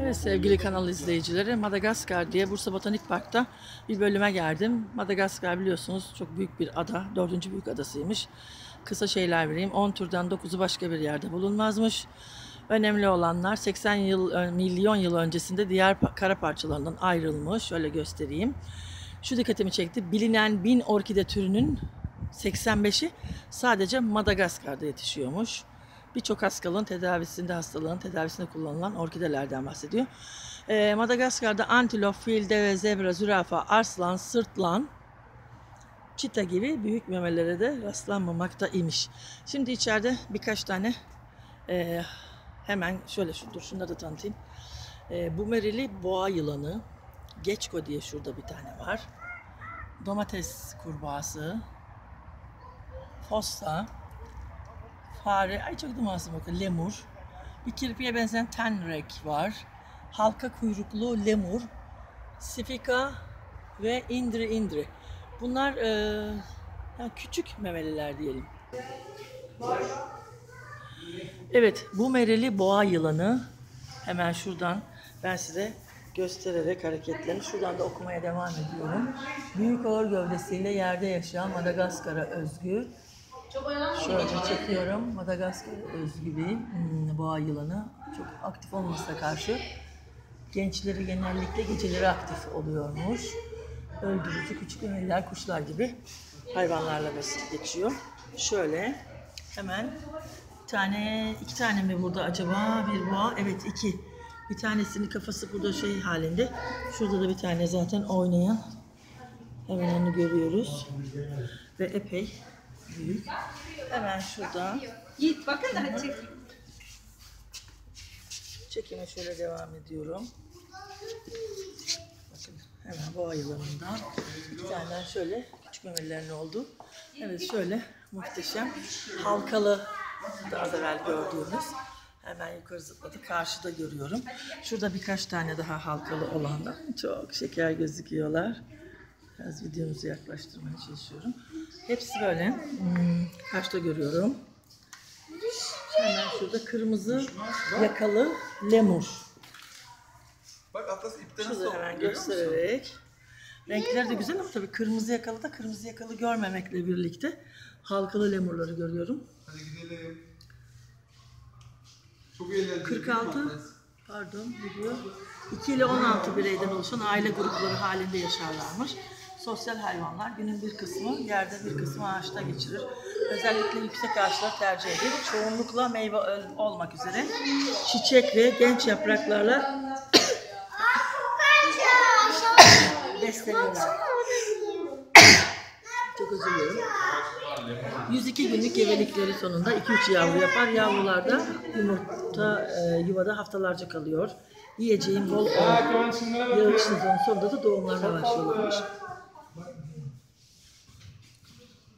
Evet sevgili kanal izleyicileri Madagaskar diye Bursa Botanik Park'ta bir bölüme geldim. Madagaskar biliyorsunuz çok büyük bir ada. Dördüncü büyük adasıymış. Kısa şeyler vereyim. 10 turdan 9'u başka bir yerde bulunmazmış. Önemli olanlar 80 yıl milyon yıl öncesinde diğer kara parçalarından ayrılmış. Şöyle göstereyim. Şu dikkatimi çekti. Bilinen bin orkide türünün 85'i sadece Madagaskar'da yetişiyormuş. Birçok hastalığın tedavisinde, hastalığın tedavisinde kullanılan orkidelerden bahsediyor. Ee, Madagaskar'da antilop, fil, deve, zebra, zürafa, arslan, sırtlan, çita gibi büyük memelere de rastlanmamakta imiş. Şimdi içeride birkaç tane e, hemen şöyle şu, şunları da tanıtayım. E, bumerili boğa yılanı, geçko diye şurada bir tane var. Domates kurbağası, fossa, fare, ay çok da masum bakın, lemur. Bir kirpiye benzeyen tenrek var. Halka kuyruklu lemur, sifika ve indri indri. Bunlar e, yani küçük memeliler diyelim. Evet, bu mereli boğa yılanı hemen şuradan ben size göstererek hareketlerini şuradan da okumaya devam ediyorum. Büyük ağır gövdesiyle yerde yaşayan Madagaskar'a özgü Şöyle çekiyorum. Madagaskar özgü bir hmm, boğa yılanı. Çok aktif olmasına karşı gençleri genellikle geceleri aktif oluyormuş. Öldürücü küçük memeliler, kuşlar gibi hayvanlarla besin geçiyor. Şöyle hemen bir tane, iki tane mi burada acaba bir boğa? Evet iki. Bir tanesinin kafası burada şey halinde. Şurada da bir tane zaten oynayan. Hemen onu görüyoruz. Ve epey. Hemen şurada Yiğit bakın da çek. çekime şöyle devam ediyorum. Bakın hemen boğa yılanından bir tane şöyle küçük memelilerin oldu. Evet şöyle muhteşem halkalı da az evvel gördüğünüz hemen yukarı zıpladı. Karşıda görüyorum. Şurada birkaç tane daha halkalı olanlar. Çok şeker gözüküyorlar. Biraz videomuzu yaklaştırmaya çalışıyorum. Hepsi böyle. Hmm, görüyorum. Hemen şurada kırmızı yakalı lemur. Bak Atlas ipte nasıl Şurada hemen görüyor musun? göstererek. Renkleri de güzel ama tabii kırmızı yakalı da kırmızı yakalı görmemekle birlikte halkalı lemurları görüyorum. Hadi gidelim. Çok eğlenceli. 46 değil mi Atlas? pardon diyor? 2 ile 16 bireyden oluşan aile grupları halinde yaşarlarmış. Sosyal hayvanlar günün bir kısmı yerde bir kısmı ağaçta geçirir. Özellikle yüksek ağaçları tercih edip çoğunlukla meyve ol- olmak üzere çiçek ve genç yapraklarla besleniyorlar. Çok özür dilerim. 102 günlük gebelikleri sonunda 2-3 yavru yapar. Yavrular da yumurta e, yuvada haftalarca kalıyor. Yiyeceğin bol yağış sezonu sonunda da doğumlarına başlıyorlarmış.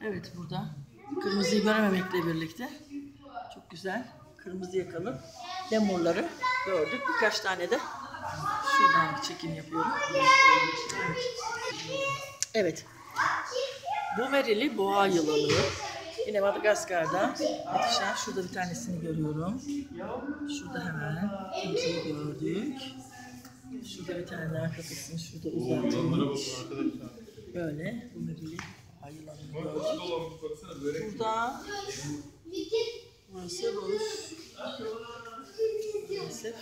Evet burada kırmızıyı görememekle birlikte çok güzel kırmızı yakalı lemurları gördük. Birkaç tane de şuradan bir çekim yapıyorum. Evet. Evet. Bu merili boğa yılanı. Yine Madagaskar'da yetişen şurada bir tanesini görüyorum. Şurada hemen kimseyi gördük. Şurada bir tane daha kafasını şurada uzatılmış. Böyle bu Hayırlanmış. Burada burası Rus. Maalesef.